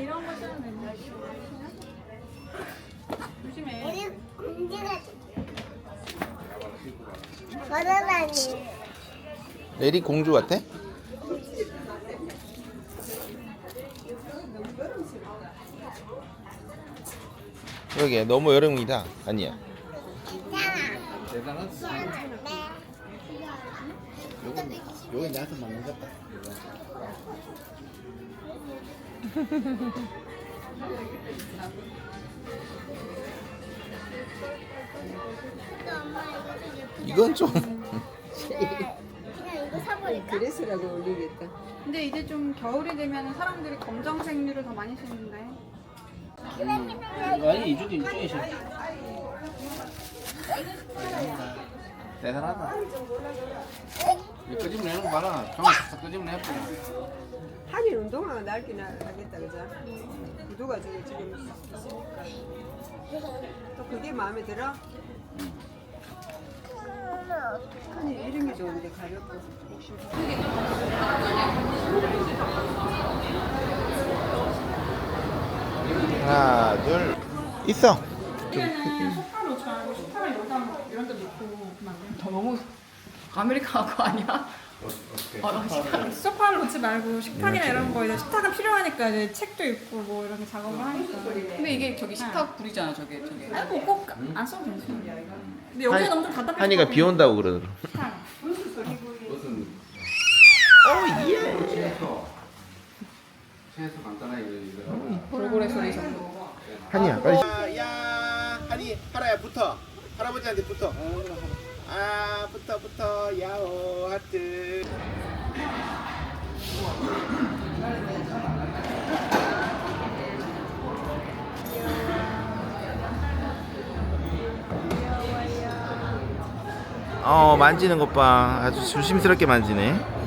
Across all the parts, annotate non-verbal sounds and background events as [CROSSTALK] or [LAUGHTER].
이런 거 쓰면 되네. 조심해. 우리 공주가 걸어다니. 에리 공주 같아? 여기 너무 여름이다. 아니야. 괜찮아. 대단하다. 네. 요건 요건 나한테 맞는 것 같다. 이건 좀 그냥 이거 사버릴까? 드레스라고 올리겠다. 근데 이제 좀 겨울이 되면 사람들이 검정색류를 더 많이 쓰는데. 아니 이쪽에 이쪽에 있어. 대단하다. 끄집내는 거 봐라. 정말 싹 끄집내버려. 하긴 운동화가 낡긴 하겠다, 그죠? 구두가 저기 지금 있으니까. 또 그게 마음에 들어? 아니, 이런 게 좋은데, 가볍고. 혹시 하나, 둘. 있어. 소파 놓지 말고 식탁을 여기다 뭐 더 너무 아메리카노 거 아니야? 어, 식탁, 소파를 놓지 말고 식탁이나 이런 거 이제 식탁은 필요하니까 이제 책도 읽고 뭐 이런 작업을 하니까. 근데 이게 저기 식탁 불이잖아 저게 저게 아니 뭐꼭안 써도 괜찮아. 근데 여기가 너무 좀 답답해. 한이가 비 온다고 그러더라. 채소 간단하게 이거. 돌고래 소리 정도 한이야, 빨리. 야, 한이, 하라야 붙어. 할아버지한테 붙어. 아, 붙어, 붙어. 야호, 하트. 어, 만지는 것 봐. 아주 조심스럽게 만지네.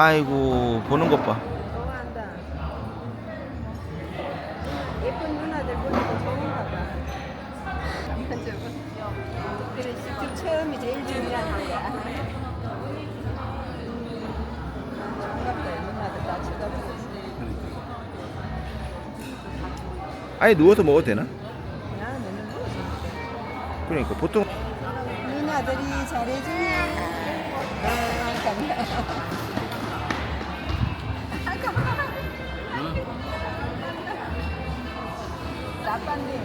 아이고, 보는 것 봐. 좋아한다. 예쁜 누나들 보니까 좋은가 봐. [LAUGHS] 그래, 쑥쑥 처음이 제일 중요한 거야. 반갑다, 누나들 다 쳐다보고 있어. 아예 누워서 먹어도 되나? 그러니까 보통 누나들이 잘해주네. 아, 감사합니다. 나빤데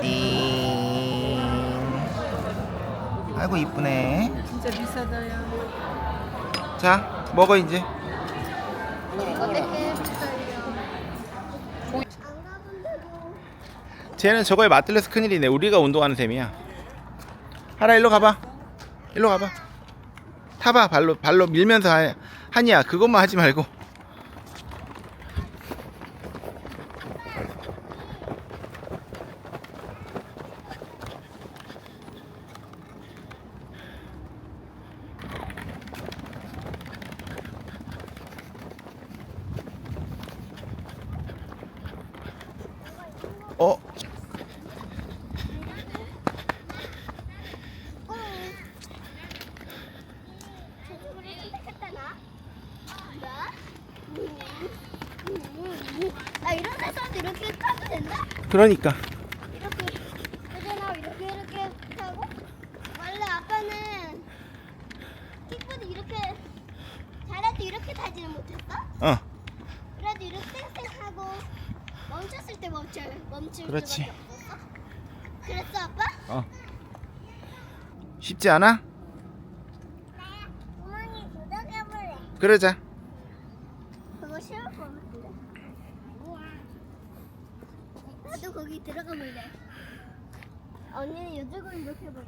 띵. 아이고 이쁘네. 진짜 비싸다요. 자 먹어 이제. 쟤는 저거에 맞들려서 큰일이네. 우리가 운동하는 셈이야. 하라 일로 가봐. 일로 가봐. 타봐 발로 발로 밀면서 하, 하니야 그것만 하지 말고. 어 저쪽으로 선택했다 나. 나? 아 이런 데서도 이렇게 타도 된다? 그러니까 이렇게 그잖아 이렇게 이렇게 타고 원래 아빠는 킥보드 이렇게 잘해도 이렇게 타지는 못했어? 어 그래도 이렇게 쌩쌩 하고 멈췄을 때 멈춰 멈출 그렇지. 수밖에 없었어? 그랬어 아빠? 어. 쉽지 않아? 구멍이 들어가볼래 그러자. 그거 쉬울 것 같은데 나도 거기 들어가 볼래 언니는 이쪽으로 이렇게 해버려.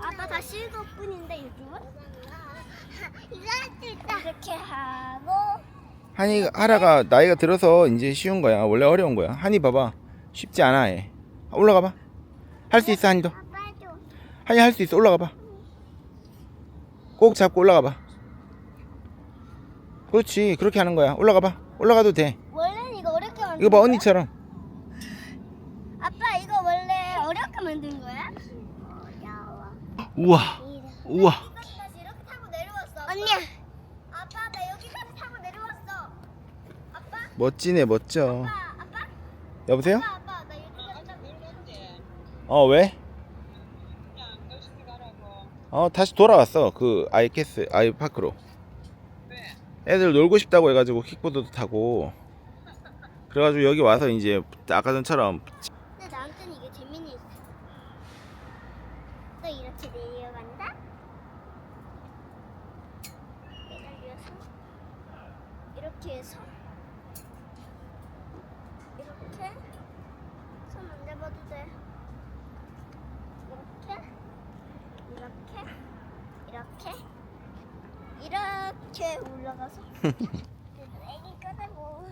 아빠 다 실거뿐인데 이쪽은? 이렇게 하고 한이 하라가 나이가 들어서 이제 쉬운 거야. 원래 어려운 거야. 한이 봐봐. 쉽지 않아 해. 올라가 봐. 할 수 있어 한이도. 아빠도 한이 할 수 있어. 올라가 봐. 꼭 잡고 올라가 봐. 그렇지. 그렇게 하는 거야. 올라가 봐. 올라가도 돼. 원래는 이거 어렵게 만든 이거 봐 거야? 언니처럼. 아빠 이거 원래 어렵게 만든 거야? 어려워. 우와. 우와. 다시 이렇게 타고 내려왔어. 언니. 아빠 나 여기까지 타고 내려왔어. 아빠 멋지네 멋져. 아빠 아빠 여보세요? 아빠 아빠 나 여기까지 타고 내려왔어. 어 왜? 어 다시 돌아왔어 그 아이캐스 아이파크로 애들 놀고 싶다고 해가지고 킥보드도 타고 그래가지고 여기 와서 이제 아까 전처럼 근데 나한테는 이게 재미는 있어. 또 이렇게 내려간다. 내려서 이렇게 해서 이렇게 손 만져봐도 돼. 이렇게 이렇게 이렇게 이렇게 올라가서 애기 꺼내고.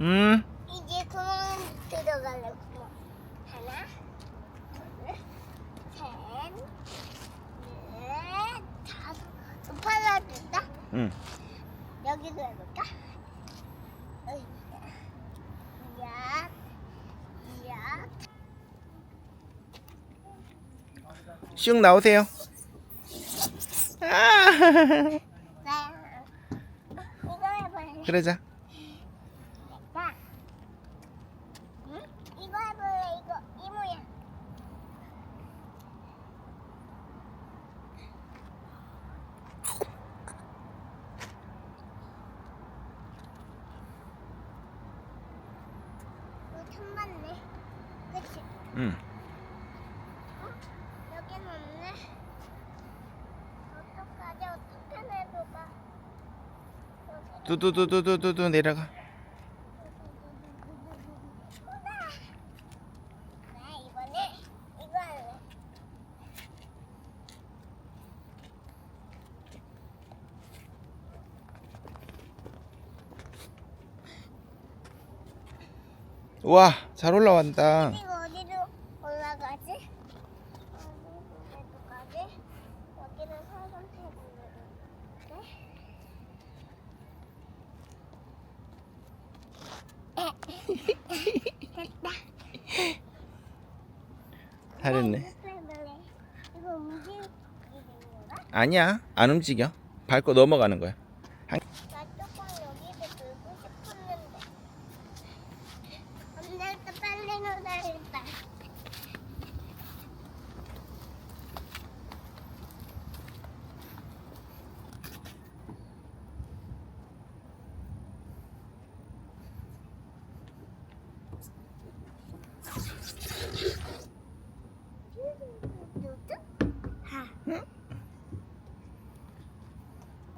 음 이제 구멍 들어가려고 하나 둘셋넷 다섯 높아졌다 응. 여기도 해볼까? 야, 야, 슉 나오세요. 아! 나 이거 해볼래. 그러자 나, 응? 이거 해볼래. 이거 이 모양. 이거 처음 봤네. 응. 여긴 없네. 어떡하지? 어떻게 내려가? 여기 뚜두두두두두 내려가 나 이번에 이거 할래. 우와 잘 올라간다 이거 어디로 올라가지? 어디로 가지? 여기는 사람한테 보내는데. 됐다. 잘했네. 이거 움직이는 거야? 아니야. 안 움직여. 밟고 넘어가는 거야. 나